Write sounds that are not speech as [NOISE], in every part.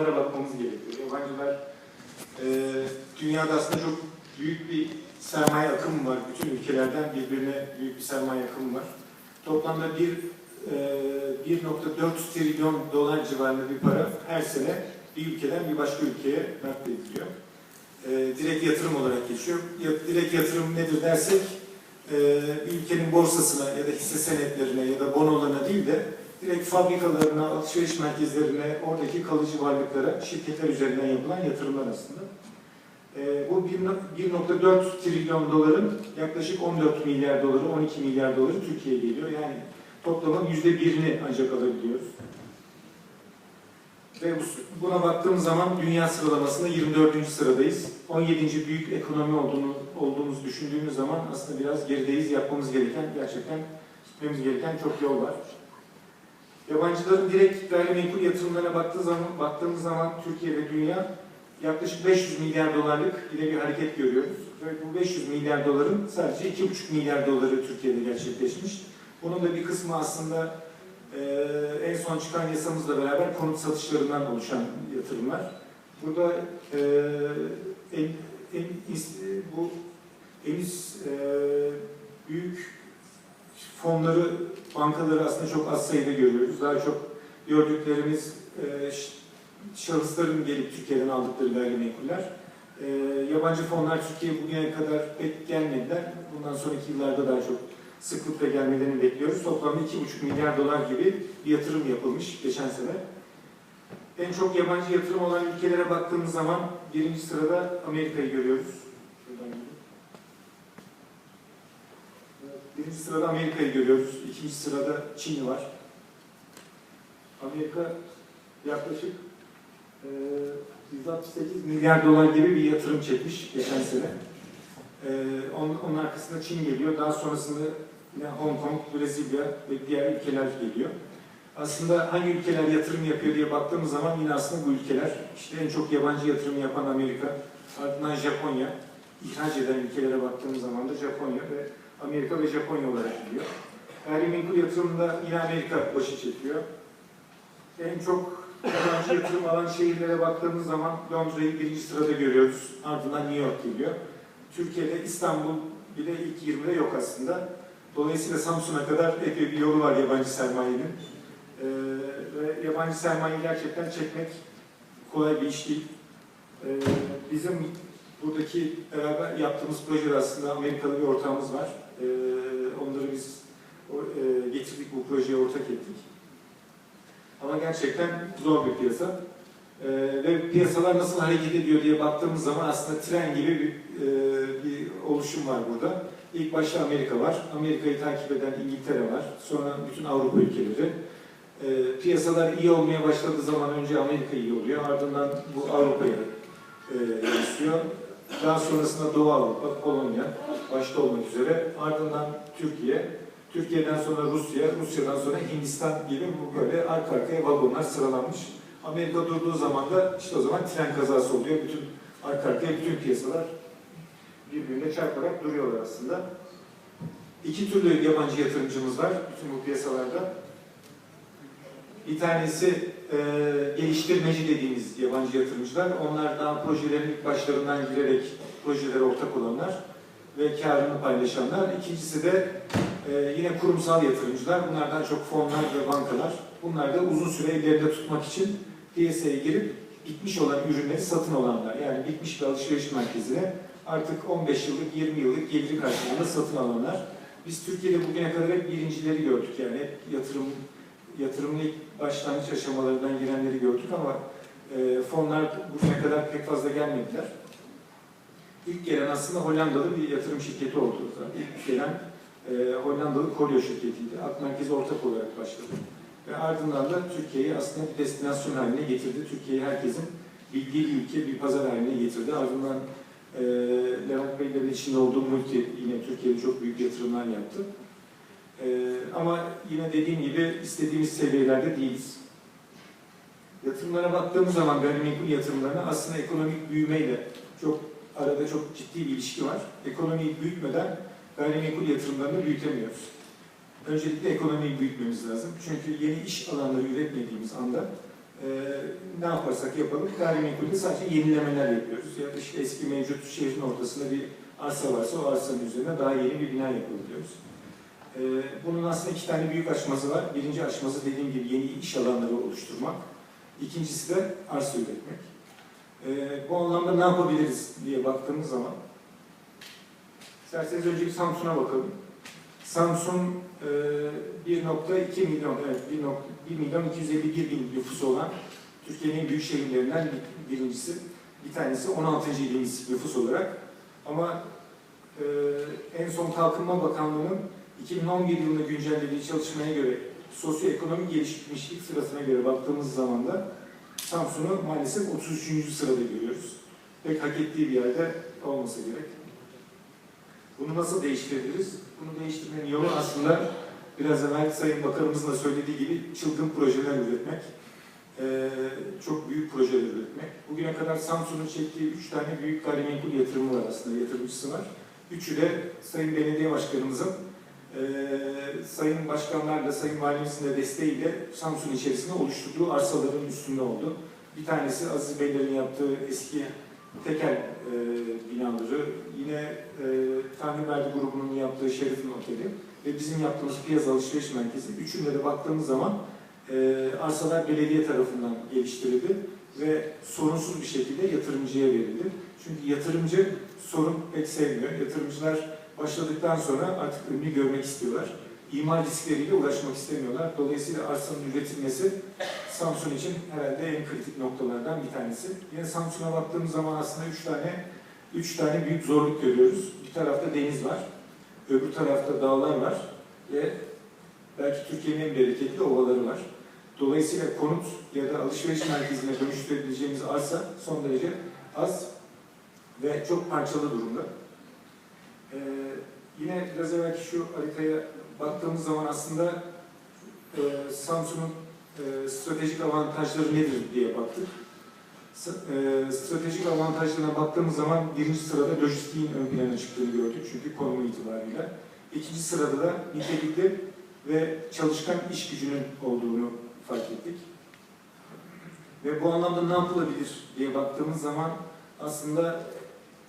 yatırımlara bakmamız gerekiyor. Yabancılar e, dünyada aslında çok büyük bir sermaye akımı var. Bütün ülkelerden birbirine büyük bir sermaye akımı var. Toplamda bir e, 1.4 trilyon dolar civarında bir para her sene bir ülkeden bir başka ülkeye naklediliyor. E, direkt yatırım olarak geçiyor. Ya- Direkt yatırım nedir dersek e, ülkenin borsasına ya da hisse senetlerine ya da bonolarına değil de direkt fabrikalarına, alışveriş merkezlerine, oradaki kalıcı varlıklara, şirketler üzerinden yapılan yatırımlar aslında. E, bu bir- 1.4 trilyon doların yaklaşık 14 milyar doları, 12 milyar doları Türkiye'ye geliyor. Yani toplamın %1'ini ancak alabiliyoruz. Ve bu- buna baktığımız zaman dünya sıralamasında 24. sıradayız. 17. büyük ekonomi olduğunu olduğumuzu düşündüğümüz zaman aslında biraz gerideyiz. Yapmamız gereken, gerçekten gitmemiz gereken çok yol var. Yabancıların direkt gayrimenkul yatırımlarına baktığı zaman, baktığımız zaman Türkiye ve dünya yaklaşık 500 milyar dolarlık yine bir hareket görüyoruz. Ve bu 500 milyar doların sadece 2,5 milyar doları Türkiye'de gerçekleşmiş. Bunun da bir kısmı aslında ee, en son çıkan yasamızla beraber konut satışlarından oluşan yatırımlar. Burada e, en, en, bu en is- e, büyük fonları, bankaları aslında çok az sayıda görüyoruz. Daha çok gördüklerimiz e, şahısların gelip Türkiye'den aldıkları gayrimenkuller. E, yabancı fonlar Türkiye'ye bugüne kadar pek gelmediler. Bundan sonraki yıllarda daha çok sıklıkla gelmelerini bekliyoruz. Toplamda 2,5 milyar dolar gibi bir yatırım yapılmış geçen sene. En çok yabancı yatırım olan ülkelere baktığımız zaman birinci sırada Amerika'yı görüyoruz. Birinci sırada Amerika'yı görüyoruz. İkinci sırada Çin var. Amerika yaklaşık e, 168 milyar dolar gibi bir yatırım çekmiş geçen sene. Ee, onun, onun arkasında Çin geliyor. Daha sonrasında yine Hong Kong, Brezilya ve diğer ülkeler geliyor. Aslında hangi ülkeler yatırım yapıyor diye baktığımız zaman yine aslında bu ülkeler. işte en çok yabancı yatırım yapan Amerika, ardından Japonya. ihraç eden ülkelere baktığımız zaman da Japonya ve Amerika ve Japonya olarak gidiyor. Gayrimenkul yatırımında yine Amerika başı çekiyor. En çok yabancı yatırım alan şehirlere baktığımız zaman Londra'yı birinci sırada görüyoruz. Ardından New York geliyor. Türkiye'de İstanbul bile ilk 20'de yok aslında. Dolayısıyla Samsun'a kadar epey bir yolu var yabancı sermayenin. Ee, ve yabancı sermayeyi gerçekten çekmek kolay bir iş değil. Ee, bizim buradaki beraber yaptığımız projede aslında Amerikalı bir ortağımız var. Ee, onları biz e, getirdik bu projeye ortak ettik. Ama gerçekten zor bir piyasa. Ee, ve piyasalar nasıl hareket ediyor diye baktığımız zaman aslında tren gibi bir, e, bir oluşum var burada. İlk başta Amerika var, Amerika'yı takip eden İngiltere var, sonra bütün Avrupa ülkeleri. Ee, piyasalar iyi olmaya başladığı zaman önce Amerika iyi oluyor, ardından bu Avrupa'ya e, yansıyor. Daha sonrasında Doğu Avrupa, Polonya başta olmak üzere, ardından Türkiye, Türkiye'den sonra Rusya, Rusya'dan sonra Hindistan gibi bu böyle arka arkaya vagonlar sıralanmış. Amerika durduğu zaman da işte o zaman tren kazası oluyor. Bütün arka arkaya bütün piyasalar birbirine çarparak duruyorlar aslında. İki türlü yabancı yatırımcımız var bütün bu piyasalarda. Bir tanesi e, geliştirmeci dediğimiz yabancı yatırımcılar. Onlar daha projelerin ilk başlarından girerek projelere ortak olanlar ve karını paylaşanlar. İkincisi de e, yine kurumsal yatırımcılar. Bunlardan çok fonlar ve bankalar. Bunlar da uzun süre ellerinde tutmak için piyasaya girip bitmiş olan ürünleri satın alanlar. Yani bitmiş bir alışveriş merkezine artık 15 yıllık, 20 yıllık geliri karşılığında satın alanlar. Biz Türkiye'de bugüne kadar hep birincileri gördük. Yani yatırım yatırımın ilk başlangıç aşamalarından girenleri gördük ama e, fonlar bugüne kadar pek fazla gelmediler. İlk gelen aslında Hollandalı bir yatırım şirketi oldu. zaten. İlk gelen e, Hollandalı Kolyo şirketiydi. Ak Merkezi ortak olarak başladı. Ve ardından da Türkiye'yi aslında bir destinasyon haline getirdi. Türkiye'yi herkesin bildiği bir ülke, bir pazar haline getirdi. Ardından e, Levent Bey'le de içinde olduğu Multi yine Türkiye'de çok büyük yatırımlar yaptı. E, ama yine dediğim gibi istediğimiz seviyelerde değiliz. Yatırımlara baktığımız zaman gayrimenkul yatırımlarına aslında ekonomik büyümeyle çok arada çok ciddi bir ilişki var. Ekonomiyi büyütmeden gayrimenkul yatırımlarını büyütemiyoruz. Öncelikle ekonomiyi büyütmemiz lazım. Çünkü yeni iş alanları üretmediğimiz anda e, ne yaparsak yapalım gayrimenkulde sadece yenilemeler yapıyoruz. Ya işte eski mevcut şehrin ortasında bir arsa varsa o arsanın üzerine daha yeni bir bina yapalım diyoruz. E, bunun aslında iki tane büyük aşması var. Birinci aşması dediğim gibi yeni iş alanları oluşturmak. İkincisi de arsa üretmek. E, bu anlamda ne yapabiliriz diye baktığımız zaman isterseniz önce bir Samsun'a bakalım. Samsun e, 1.2 milyon, evet 1, nok- 1 milyon 251 bin nüfusu olan Türkiye'nin en büyük şehirlerinden bir- birincisi. Bir tanesi 16. ilimiz nüfus olarak. Ama e, en son Kalkınma Bakanlığı'nın 2011 yılında güncellediği çalışmaya göre sosyoekonomik gelişmişlik sırasına göre baktığımız zaman da Samsun'u maalesef 33. sırada görüyoruz. Pek hak ettiği bir yerde olmasa gerek. Bunu nasıl değiştirebiliriz? Bunu değiştirmenin yolu aslında biraz evvel Sayın Bakanımızın da söylediği gibi çılgın projeler üretmek. Ee, çok büyük projeler üretmek. Bugüne kadar Samsun'un çektiği üç tane büyük gayrimenkul yatırımı var aslında, yatırımcısı var. Üçü de Sayın Belediye Başkanımızın e, Sayın Başkanlarla, Sayın Valimizin de desteğiyle Samsun içerisinde oluşturduğu arsaların üstünde oldu. Bir tanesi Aziz Beylerin yaptığı eski tekel e, binaları, yine e, Tanrıverdi grubunun yaptığı Şerif'in oteli ve bizim yaptığımız piyasa alışveriş merkezi. Üçünde de baktığımız zaman e, arsalar belediye tarafından geliştirildi ve sorunsuz bir şekilde yatırımcıya verildi. Çünkü yatırımcı sorun pek sevmiyor. Yatırımcılar başladıktan sonra artık ünlü görmek istiyorlar. İmar riskleriyle uğraşmak istemiyorlar. Dolayısıyla arsanın üretilmesi Samsun için herhalde en kritik noktalardan bir tanesi. Yine Samsun'a baktığımız zaman aslında üç tane üç tane büyük zorluk görüyoruz. Bir tarafta deniz var, öbür tarafta dağlar var ve belki Türkiye'nin en bereketli ovaları var. Dolayısıyla konut ya da alışveriş merkezine dönüştürebileceğimiz arsa son derece az ve çok parçalı durumda. Ee, yine biraz evvelki şu haritaya baktığımız zaman aslında e, Samsun'un e, stratejik avantajları nedir diye baktık. S- e, stratejik avantajlarına baktığımız zaman birinci sırada lojistiğin ön plana çıktığını gördük çünkü konumu itibariyle. İkinci sırada da nitelikli ve çalışkan iş gücünün olduğunu fark ettik. Ve bu anlamda ne yapılabilir diye baktığımız zaman aslında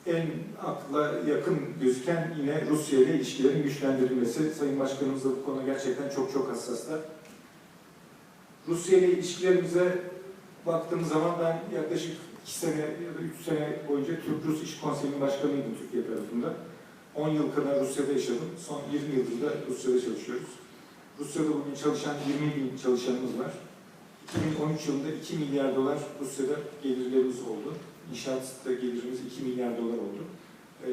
en akla yakın gözüken yine Rusya ile ilişkilerin güçlendirilmesi. Sayın Başkanımız da bu konuda gerçekten çok çok hassaslar. Rusya ile ilişkilerimize baktığım zaman ben yaklaşık iki sene ya da üç sene boyunca Türk-Rus İş Konseyi'nin başkanıydım Türkiye tarafında. 10 yıl kadar Rusya'da yaşadım. Son 20 yıldır da Rusya'da çalışıyoruz. Rusya'da bugün çalışan 20 bin çalışanımız var. 2013 yılında 2 milyar dolar Rusya'da gelirlerimiz oldu. İnşaatta gelirimiz 2 milyar dolar oldu. Ee,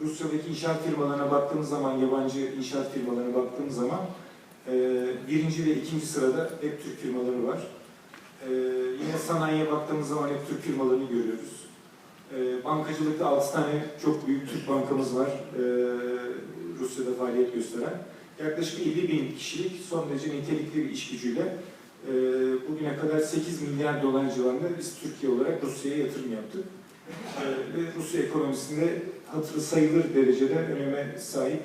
Rusya'daki inşaat firmalarına baktığımız zaman, yabancı inşaat firmalarına baktığımız zaman e, birinci ve ikinci sırada hep Türk firmaları var. Ee, yine sanayiye baktığımız zaman hep Türk firmalarını görüyoruz. Ee, bankacılıkta 6 tane çok büyük Türk bankamız var. Ee, Rusya'da faaliyet gösteren. Yaklaşık 50 bin kişilik son derece nitelikli bir iş gücüyle e, bugüne kadar 8 milyar dolar civarında biz Türkiye olarak Rusya'ya yatırım yaptık. E, ve Rusya ekonomisinde hatırı sayılır derecede öneme sahip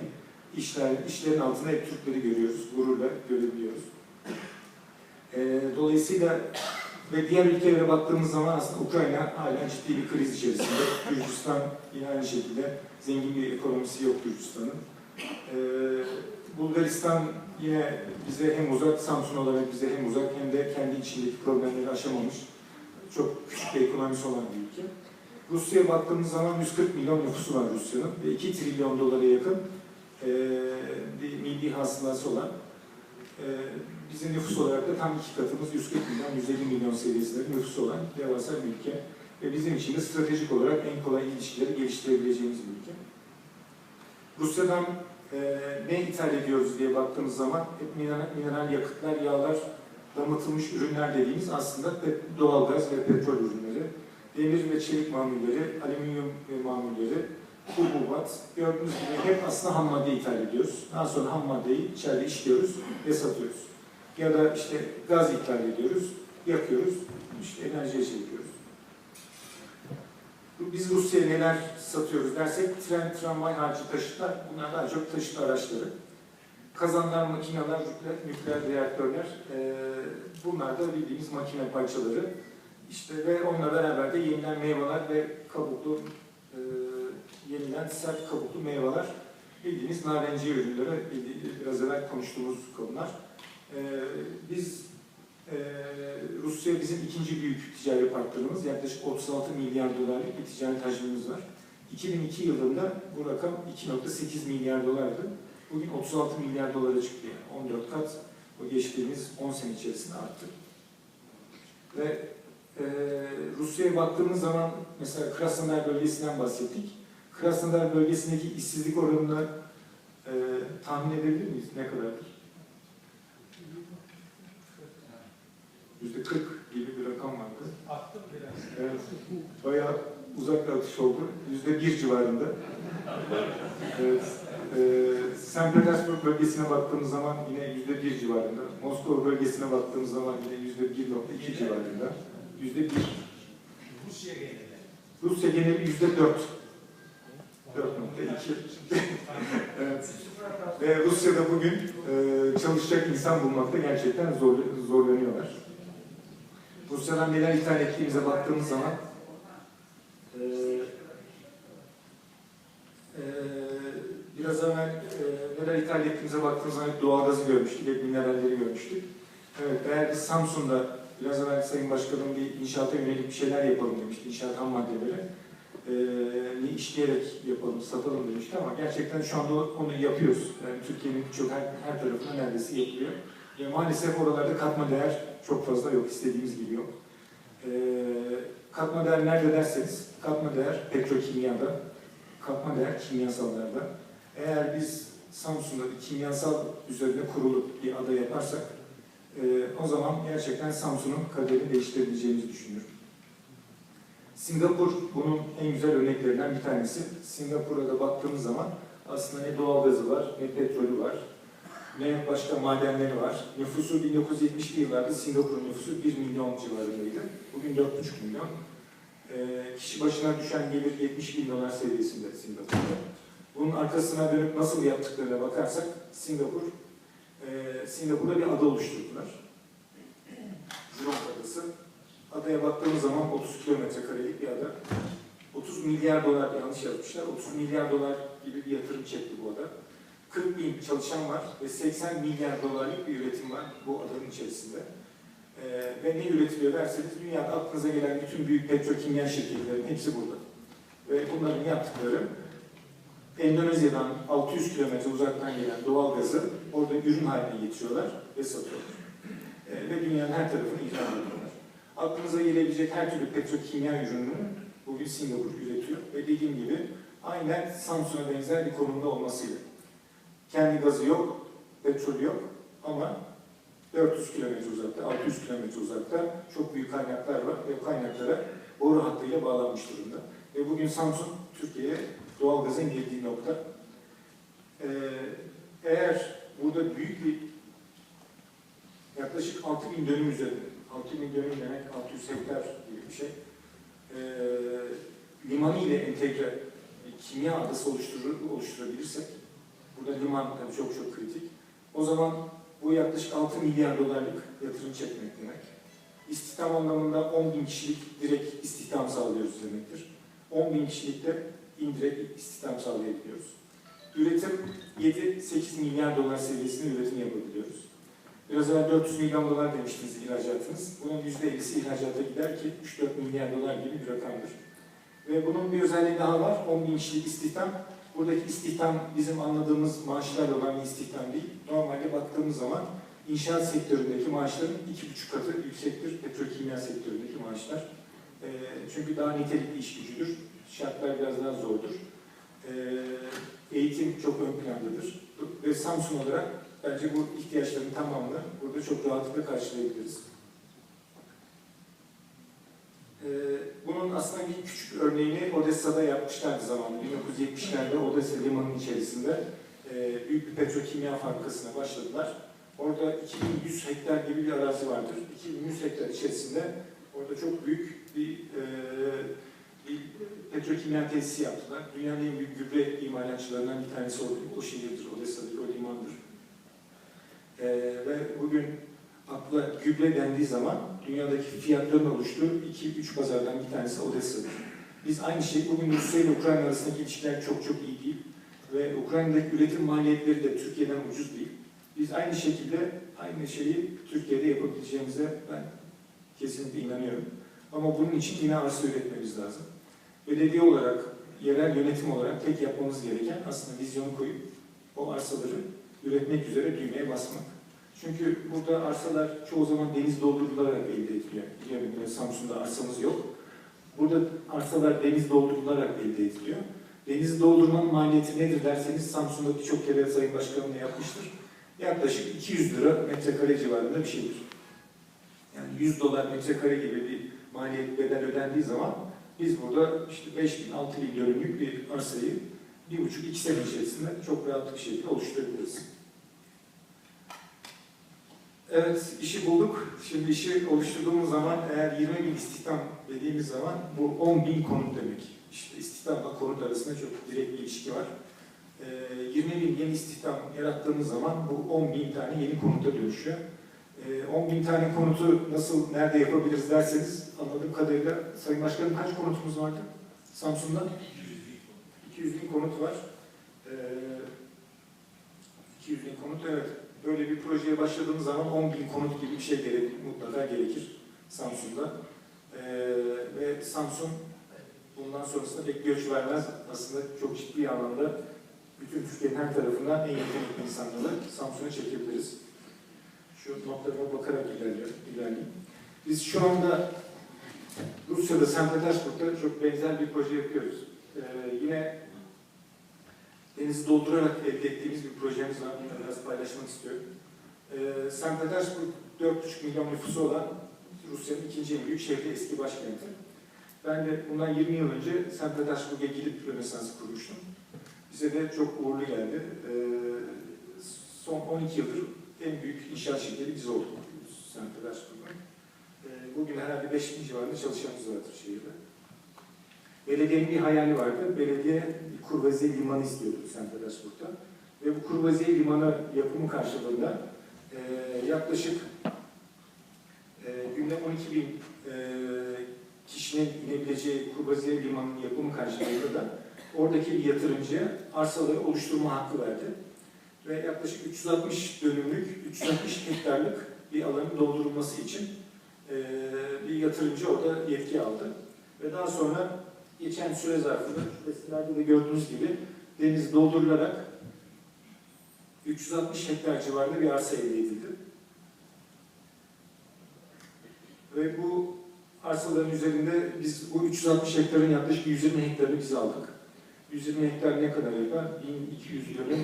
işler, işlerin altında hep Türkleri görüyoruz, gururla görebiliyoruz. E, dolayısıyla ve diğer ülkelere baktığımız zaman aslında Ukrayna hala ciddi bir kriz içerisinde. Gürcistan yine aynı şekilde zengin bir ekonomisi yok Gürcistan'ın. E, Bulgaristan yine bize hem uzak, Samsun olarak bize hem uzak hem de kendi içindeki problemleri aşamamış. Çok küçük bir ekonomisi olan bir ülke. Rusya'ya baktığımız zaman 140 milyon nüfusu var Rusya'nın ve 2 trilyon dolara yakın e, bir milli hasılası olan e, bizim nüfus olarak da tam iki katımız 140 milyon, 150 milyon seviyesinde nüfusu olan devasa bir ülke. Ve bizim için de stratejik olarak en kolay ilişkileri geliştirebileceğimiz bir ülke. Rusya'dan e, ne ithal ediyoruz diye baktığımız zaman hep mineral, mineral yakıtlar, yağlar, damıtılmış ürünler dediğimiz aslında doğalgaz ve petrol ürünleri, demir ve çelik mamulleri, alüminyum mamulleri, hububat, gördüğünüz gibi hep aslında ham madde ithal ediyoruz. Daha sonra ham maddeyi içeride işliyoruz ve satıyoruz. Ya da işte gaz ithal ediyoruz, yakıyoruz, işte enerjiye çekiyoruz. Biz Rusya'ya neler satıyoruz dersek tren, tramvay harici taşıtlar, bunlar daha çok taşıt araçları. Kazanlar, makineler, nükleer, nükleer reaktörler, e, bunlar da bildiğimiz makine parçaları. İşte ve onunla beraber de yenilen meyveler ve kabuklu, e, yenilen sert kabuklu meyveler, bildiğimiz narenciye ürünleri, biraz evvel konuştuğumuz konular. E, biz e, Rusya bizim ikinci büyük ticari partnerimiz. Yaklaşık 36 milyar dolarlık bir ticaret hacmimiz var. 2002 yılında bu rakam 2.8 milyar dolardı. Bugün 36 milyar dolara çıktı yani 14 kat o geçtiğimiz 10 sene içerisinde arttı. Ve e, Rusya'ya baktığımız zaman mesela Krasnodar bölgesinden bahsettik. Krasnodar bölgesindeki işsizlik oranını e, tahmin edebilir miyiz? Ne kadardır? Yüzde 40 gibi bir rakam vardı. Attım biraz. Evet, bayağı uzak bir atış oldu. Yüzde bir civarında. Evet, e, St. Petersburg bölgesine baktığımız zaman yine yüzde bir civarında. Moskova bölgesine baktığımız zaman yine yüzde 1.2 civarında. Yüzde bir. Rusya geneli. Rusya geneli yüzde dört. 4.2. [LAUGHS] evet. Ve Rusya'da bugün e, çalışacak insan bulmakta gerçekten zor, zorlanıyorlar. Rusya'dan neler ithal ettiğimize baktığımız zaman e, e, biraz evvel e, neler ithal ettiğimize baktığımız zaman doğalgazı görmüştük, hep mineralleri görmüştük. Evet, eğer biz Samsun'da biraz evvel Sayın Başkanım bir inşaata yönelik bir şeyler yapalım demişti, inşaat ham maddeleri e, işleyerek yapalım, satalım demişti ama gerçekten şu anda onu yapıyoruz. Yani Türkiye'nin birçok her, her tarafında neredeyse yapılıyor. Ve maalesef oralarda katma değer çok fazla yok, istediğimiz gibi yok. E, katma değer nerede derseniz, katma değer petrokimyada, katma değer kimyasallarda. Eğer biz Samsun'da bir kimyasal üzerine kurulu bir ada yaparsak, e, o zaman gerçekten Samsun'un kaderini değiştirebileceğimizi düşünüyorum. Singapur bunun en güzel örneklerinden bir tanesi. Singapur'a da baktığımız zaman aslında ne doğalgazı var, ne petrolü var, ne başka madenleri var. Nüfusu 1970'li yıllarda Singapur'un nüfusu 1 milyon civarındaydı. Bugün 4,5 milyon. Ee, kişi başına düşen gelir 70 bin dolar seviyesinde Singapur'da. Bunun arkasına dönüp nasıl yaptıklarına bakarsak Singapur, e, Singapur'da bir ada oluşturdular. Jurong Adası. Adaya baktığımız zaman 30 kilometre karelik bir ada. 30 milyar dolar yanlış yazmışlar. 30 milyar dolar gibi bir yatırım çekti bu ada. 40 bin çalışan var ve 80 milyar dolarlık bir üretim var bu adanın içerisinde. Ee, ve ne üretiliyor derseniz dünyada aklınıza gelen bütün büyük petrokimya şirketlerin hepsi burada. Ve bunların yaptıkları Endonezya'dan 600 kilometre uzaktan gelen doğal gazı orada ürün haline getiriyorlar ve satıyorlar. Ee, ve dünyanın her tarafını ihraç ediyorlar. Aklınıza gelebilecek her türlü petrokimya ürününü bugün Singapur üretiyor. Ve dediğim gibi aynen Samsun'a benzer bir konumda olmasıyla. Kendi gazı yok, petrolü yok ama 400 kilometre uzakta, 600 kilometre uzakta çok büyük kaynaklar var ve kaynaklara boru hattıyla bağlanmış durumda. Ve bugün Samsun Türkiye'ye doğalgazın girdiği nokta. Ee, eğer burada büyük bir yaklaşık 6 bin dönüm üzerinde, 6 bin dönüm demek 600 hektar gibi bir şey, ee, limanı ile entegre kimya adası oluşturur, oluşturabilirsek, burada liman tabii çok çok kritik, o zaman bu yaklaşık 6 milyar dolarlık yatırım çekmek demek. İstihdam anlamında 10 bin kişilik direkt istihdam sağlıyoruz demektir. 10 bin kişilik de indirekt istihdam sağlayabiliyoruz. Üretim 7-8 milyar dolar seviyesinde üretim yapabiliyoruz. Biraz evvel 400 milyon dolar demiştiniz ihracatınız. Bunun %50'si ihracata gider ki 3-4 milyar dolar gibi bir rakamdır. Ve bunun bir özelliği daha var. 10 bin kişilik istihdam. Buradaki istihdam bizim anladığımız maaşlarla olan bir istihdam değil. Normalde baktığımız zaman inşaat sektöründeki maaşların iki buçuk katı yüksektir. Petrokimya sektöründeki maaşlar. E, çünkü daha nitelikli iş gücüdür. Şartlar biraz daha zordur. E, eğitim çok ön plandadır. Ve Samsun olarak bence bu ihtiyaçların tamamını burada çok rahatlıkla karşılayabiliriz. Ee, aslında bir küçük örneğini Odessa'da yapmışlardı zamanında. 1970'lerde Odessa limanının içerisinde e, büyük bir petrokimya fabrikasına başladılar. Orada 2100 hektar gibi bir arazi vardır. 2100 hektar içerisinde orada çok büyük bir, e, bir petrokimya tesisi yaptılar. Dünyanın en büyük gübre imalatçılarından bir tanesi o, o şehirdir, Odessa'dır, o limandır. Ee, ve bugün akla gübre dendiği zaman dünyadaki fiyatların oluştuğu 2-3 pazardan bir tanesi Odessa'dır. Biz aynı şeyi bugün Rusya ile Ukrayna arasındaki ilişkiler çok çok iyi değil ve Ukrayna'daki üretim maliyetleri de Türkiye'den ucuz değil. Biz aynı şekilde aynı şeyi Türkiye'de yapabileceğimize ben kesinlikle inanıyorum. Ama bunun için yine arsa üretmemiz lazım. Belediye olarak, yerel yönetim olarak tek yapmamız gereken aslında vizyonu koyup o arsaları üretmek üzere düğmeye basmak. Çünkü burada arsalar çoğu zaman deniz doldurularak elde ediliyor. Biliyorum Samsun'da arsamız yok. Burada arsalar deniz doldurularak elde ediliyor. Denizi doldurmanın maliyeti nedir derseniz Samsun'da birçok kere Sayın Başkanım da yapmıştır. Yaklaşık 200 lira metrekare civarında bir şeydir. Yani 100 dolar metrekare gibi bir maliyet bedel ödendiği zaman biz burada işte 5 bin, 6 bin dönümlük bir arsayı bir buçuk, iki sene içerisinde çok rahat bir şekilde oluşturabiliriz. Evet, işi bulduk. Şimdi işi oluşturduğumuz zaman eğer 20 bin istihdam dediğimiz zaman bu 10 bin konut demek. İşte istihdamla konut arasında çok direkt bir ilişki var. Ee, 20 bin yeni istihdam yarattığımız zaman bu 10 bin tane yeni konuta dönüşüyor. Ee, 10 bin tane konutu nasıl, nerede yapabiliriz derseniz anladığım kadarıyla Sayın Başkanım kaç konutumuz vardı Samsun'da? 200 bin konut var. Ee, 200 bin konut evet. Böyle bir projeye başladığımız zaman 10 bin konut gibi bir şey gerek, mutlaka gerekir Samsun'da. Ee, ve Samsun bundan sonrasında pek göç vermez. Aslında çok ciddi anlamda bütün Türkiye'nin her tarafından en yetenekli insanları Samsun'a çekebiliriz. Şu notlarıma bakarak ilerleyeyim. Biz şu anda Rusya'da, St. Petersburg'da çok benzer bir proje yapıyoruz. Ee, yine denizi doldurarak elde ettiğimiz bir projemiz var. Bunu biraz paylaşmak istiyorum. Ee, St. Petersburg 4,5 milyon nüfusu olan Rusya'nın ikinci en büyük şehri, eski başkenti. Ben de bundan 20 yıl önce St. Petersburg'a gidip Rönesans'ı kurmuştum. Bize de çok uğurlu geldi. Ee, son 12 yıldır en büyük inşaat şirketi biz olduk St. Petersburg'un. Ee, bugün herhalde 5 bin civarında çalışanımız vardır şehirde. Belediyenin bir hayali vardı. Belediye bir kurvaziye limanı istiyordu St. Petersburg'da. Ve bu kurvaziye limanı yapımı karşılığında e, yaklaşık e, günde 12 bin e, kişinin inebileceği kurvaziye limanının yapımı karşılığında da oradaki bir yatırımcıya arsaları oluşturma hakkı verdi. Ve yaklaşık 360 dönümlük, 360 hektarlık bir alanın doldurulması için e, bir yatırımcı orada yetki aldı. Ve daha sonra geçen süre zarfında, resimlerde de gördüğünüz gibi deniz doldurularak 360 hektar civarında bir arsa elde edildi. Ve bu arsaların üzerinde biz bu 360 hektarın yaklaşık 120 hektarını biz aldık. 120 hektar ne kadar yapar? 1200 dönüm,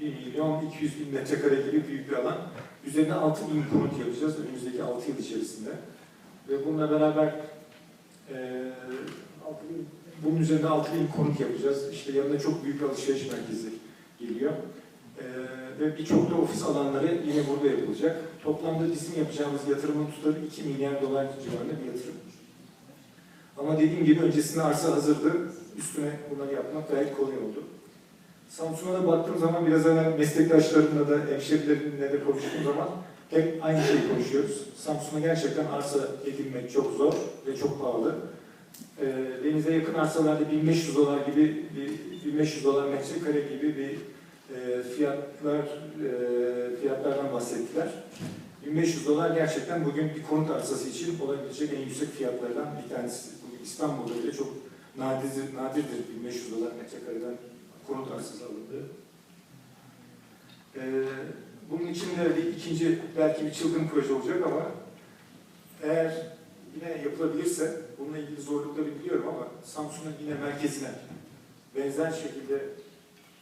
1 milyon 200 bin metrekare gibi büyük bir alan. Üzerine 6 bin konut yapacağız önümüzdeki 6 yıl içerisinde. Ve bununla beraber e, 6 bin, bunun üzerinde 6 bin konut yapacağız. İşte yanında çok büyük bir alışveriş merkezi geliyor. Ee, ve birçok da ofis alanları yine burada yapılacak. Toplamda bizim yapacağımız yatırımın tutarı 2 milyar dolar civarında bir yatırım. Ama dediğim gibi öncesinde arsa hazırdı. Üstüne bunları yapmak gayet kolay oldu. Samsun'a da baktığım zaman biraz evvel meslektaşlarımla da hemşerilerimle de konuştuğum zaman hep aynı şeyi konuşuyoruz. Samsun'a gerçekten arsa edinmek çok zor ve çok pahalı. Ee, denize yakın arsalarda 1500 dolar gibi bir 1500 dolar metrekare gibi bir e, fiyatlar e, fiyatlardan bahsettiler. 1500 dolar gerçekten bugün bir konut arsası için olabilecek en yüksek fiyatlardan bir tanesi. Bugün İstanbul'da bile çok nadirdir, nadirdir 1500 dolar metrekareden konut arsası alındı. E, bunun için de bir ikinci belki bir çılgın proje olacak ama eğer yine yapılabilirse, bununla ilgili zorlukları biliyorum ama Samsun'un yine merkezine benzer şekilde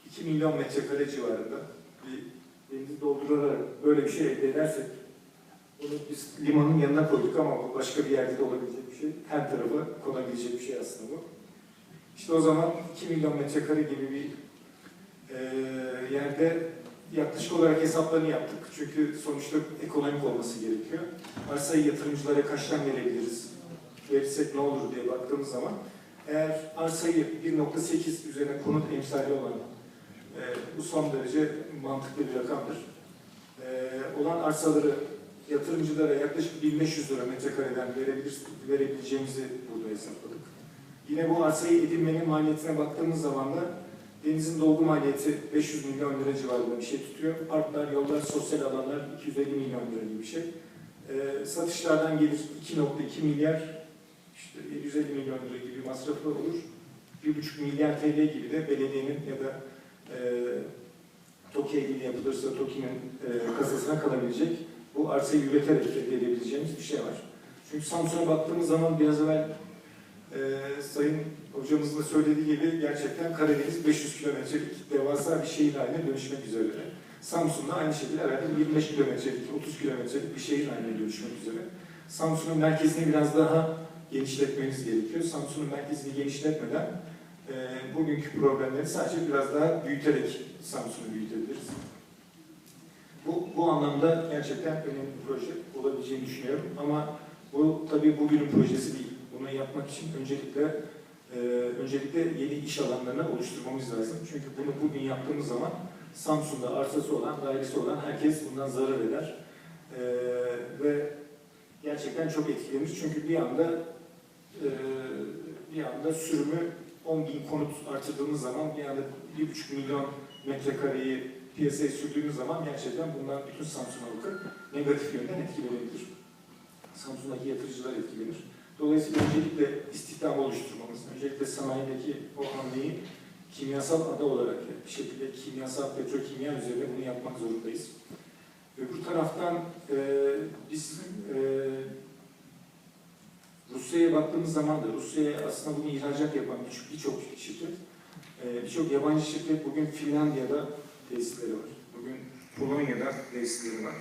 2 milyon metrekare civarında bir denizi doldurarak böyle bir şey elde edersek bunu biz limanın yanına koyduk ama bu başka bir yerde de olabilecek bir şey. Her tarafa konabilecek bir şey aslında bu. İşte o zaman 2 milyon metrekare gibi bir e, yerde yaklaşık olarak hesaplarını yaptık. Çünkü sonuçta ekonomik olması gerekiyor. Arsayı yatırımcılara kaçtan verebiliriz? Verirsek ne olur diye baktığımız zaman eğer arsayı 1.8 üzerine konut emsali olan e, bu son derece mantıklı bir rakamdır. E, e, olan arsaları yatırımcılara yaklaşık 1500 lira metrekareden verebilir, verebileceğimizi burada hesapladık. Yine bu arsayı edinmenin maliyetine baktığımız zaman da denizin dolgu maliyeti 500 milyon lira civarında bir şey tutuyor. Parklar, yollar, sosyal alanlar 250 milyon lira gibi bir şey. Ee, satışlardan gelir 2.2 milyar, işte 750 milyon lira gibi masrafı olur. 1.5 milyar TL gibi de belediyenin ya da e, TOKİ ile yapılırsa TOKİ'nin e, kasasına kalabilecek bu arsayı üreterek elde edebileceğimiz bir şey var. Çünkü Samsun'a baktığımız zaman biraz evvel e, Sayın hocamızın da söylediği gibi gerçekten Karadeniz 500 kilometrelik devasa bir şehir haline dönüşmek üzere. Samsun'da aynı şekilde herhalde 25 kilometrelik, 30 kilometrelik bir şehir haline dönüşmek üzere. Samsun'un merkezini biraz daha genişletmeniz gerekiyor. Samsun'un merkezini genişletmeden e, bugünkü problemleri sadece biraz daha büyüterek Samsun'u büyütebiliriz. Bu, bu anlamda gerçekten önemli bir proje olabileceğini düşünüyorum. Ama bu tabii bugünün projesi değil. Bunu yapmak için öncelikle e, öncelikle yeni iş alanlarını oluşturmamız lazım. Çünkü bunu bugün yaptığımız zaman Samsun'da arsası olan, dairesi olan herkes bundan zarar eder. E, ve gerçekten çok etkilenir. Çünkü bir anda e, bir anda sürümü 10 bin konut artırdığımız zaman bir anda 1,5 milyon metrekareyi piyasaya sürdüğümüz zaman gerçekten bundan bütün Samsun halkı negatif yönden etkilenebilir. Samsun'daki yatırıcılar etkilenir. Dolayısıyla öncelikle istihdam oluşturmamız, öncelikle sanayideki o hamleyi kimyasal ada olarak bir şekilde kimyasal petrokimya üzerine bunu yapmak zorundayız. Öbür taraftan e, biz e, Rusya'ya baktığımız zaman da Rusya'ya aslında bunu ihracat yapan birçok birçok şirket, e, birçok yabancı şirket bugün Finlandiya'da tesisleri var. Bugün Polonya'da tesisleri var.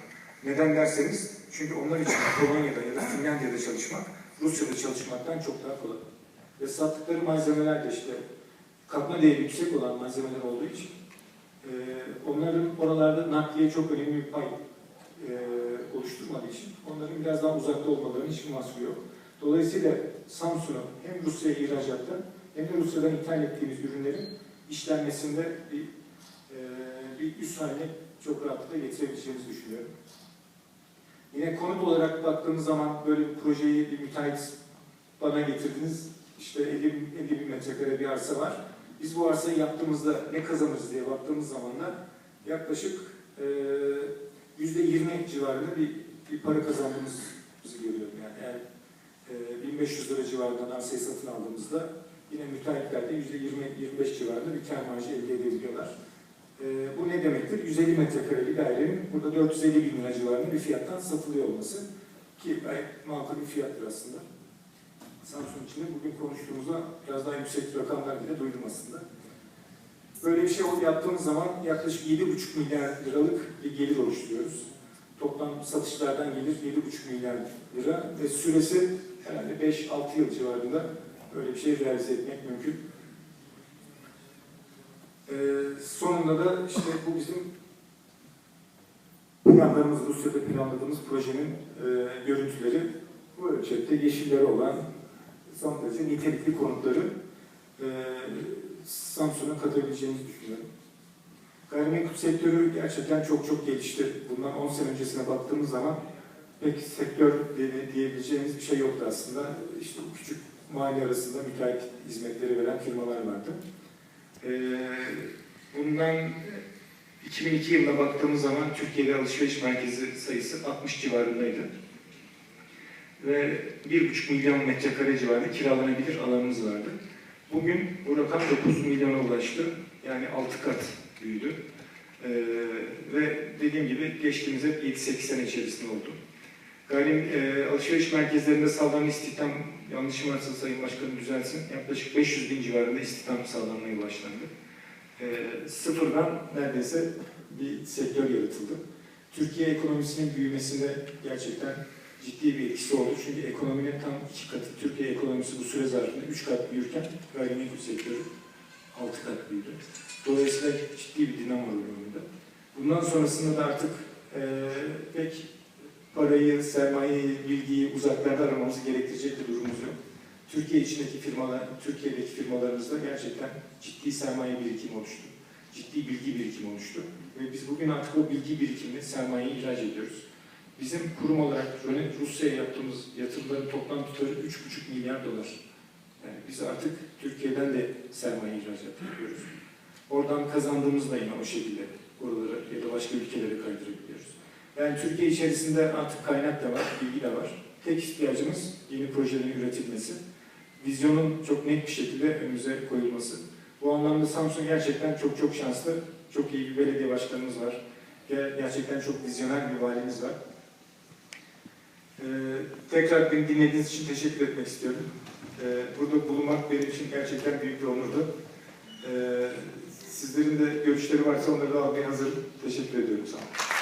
Neden derseniz çünkü onlar için Polonya'da ya da Finlandiya'da çalışmak Rusya'da çalışmaktan çok daha kolay. Ve sattıkları malzemeler de işte katma değeri yüksek olan malzemeler olduğu için e, onların oralarda nakliye çok önemli bir pay e, oluşturmadığı için onların biraz daha uzakta olmalarının hiçbir mahsuru yok. Dolayısıyla Samsun'u hem Rusya'ya ihracatta hem de Rusya'dan ithal ettiğimiz ürünlerin işlenmesinde bir, e, bir üst haline çok rahatlıkla getirebileceğimizi düşünüyorum. Yine konut olarak baktığımız zaman böyle bir projeyi bir müteahhit bana getirdiniz. İşte 50, bin- 50 bin metrekare bir arsa var. Biz bu arsayı yaptığımızda ne kazanırız diye baktığımız zaman yaklaşık e, yüzde 20 civarında bir, bir para kazandığımızı görüyorum. Yani eğer 1500 lira civarından arsayı satın aldığımızda yine müteahhitler de yüzde 20-25 civarında bir kar marjı elde edebiliyorlar. E, bu ne demektir? 150 metrekare bir dairenin burada 450 bin lira civarında bir fiyattan satılıyor olması ki gayet makul bir fiyattır aslında. Samsung için de bugün konuştuğumuzda biraz daha yüksek rakamlar bile duydum aslında. Böyle bir şey yaptığımız zaman yaklaşık 7,5 milyar liralık bir gelir oluşturuyoruz. Toplam satışlardan gelir 7,5 milyar lira ve süresi herhalde 5-6 yıl civarında böyle bir şey realize etmek mümkün. Ee, sonunda da işte bu bizim planlarımız, Rusya'da planladığımız projenin e, görüntüleri bu ölçekte yeşilleri olan son derece nitelikli konutları e, Samsun'a katabileceğimizi düşünüyorum. Gayrimenkul sektörü gerçekten çok çok gelişti. Bundan 10 sene öncesine baktığımız zaman pek sektör diye- diyebileceğimiz bir şey yoktu aslında. İşte küçük mahalle arasında müteahhit hizmetleri veren firmalar vardı. Ee, bundan 2002 yılına baktığımız zaman Türkiye'de alışveriş merkezi sayısı 60 civarındaydı. Ve 1,5 milyon metrekare civarında kiralanabilir alanımız vardı. Bugün bu rakam 9 milyona ulaştı. Yani 6 kat büyüdü. Ee, ve dediğim gibi geçtiğimiz hep 7-8 sene içerisinde oldu. Gayrim, e, alışveriş merkezlerinde sağlanan istihdam, yanlışım varsa Sayın Başkanım düzelsin, yaklaşık 500 bin civarında istihdam sağlanmaya başlandı. E, sıfırdan neredeyse bir sektör yaratıldı. Türkiye ekonomisinin büyümesinde gerçekten ciddi bir etkisi oldu. Çünkü ekonominin tam iki katı, Türkiye ekonomisi bu süre zarfında üç kat büyürken gayrimenkul sektörü altı kat büyüdü. Dolayısıyla ciddi bir dinamo rolünde. Bundan sonrasında da artık e, pek parayı, sermayeyi, bilgiyi uzaklarda aramamızı gerektirecek bir durumumuz yok. Türkiye içindeki firmalar, Türkiye'deki firmalarımızda gerçekten ciddi sermaye birikimi oluştu. ciddi bilgi birikimi oluştu. Ve biz bugün artık o bilgi birikimini sermayeyi ihraç ediyoruz. Bizim kurum olarak Rusya'ya yaptığımız yatırımların toplam tutarı 3,5 milyar dolar. Yani biz artık Türkiye'den de sermaye ihracat yapıyoruz. Oradan kazandığımız da yine o şekilde oralara ya da başka ülkelere kaydırabiliyoruz. Yani Türkiye içerisinde artık kaynak da var, bilgi de var. Tek ihtiyacımız yeni projelerin üretilmesi. Vizyonun çok net bir şekilde önümüze koyulması. Bu anlamda Samsun gerçekten çok çok şanslı. Çok iyi bir belediye başkanımız var. Gerçekten çok vizyoner bir valimiz var. Ee, tekrar beni dinlediğiniz için teşekkür etmek istiyorum. Ee, burada bulunmak benim için gerçekten büyük bir onurdu. Ee, sizlerin de görüşleri varsa onları da almaya hazırım. Teşekkür ediyorum. Sağ olun.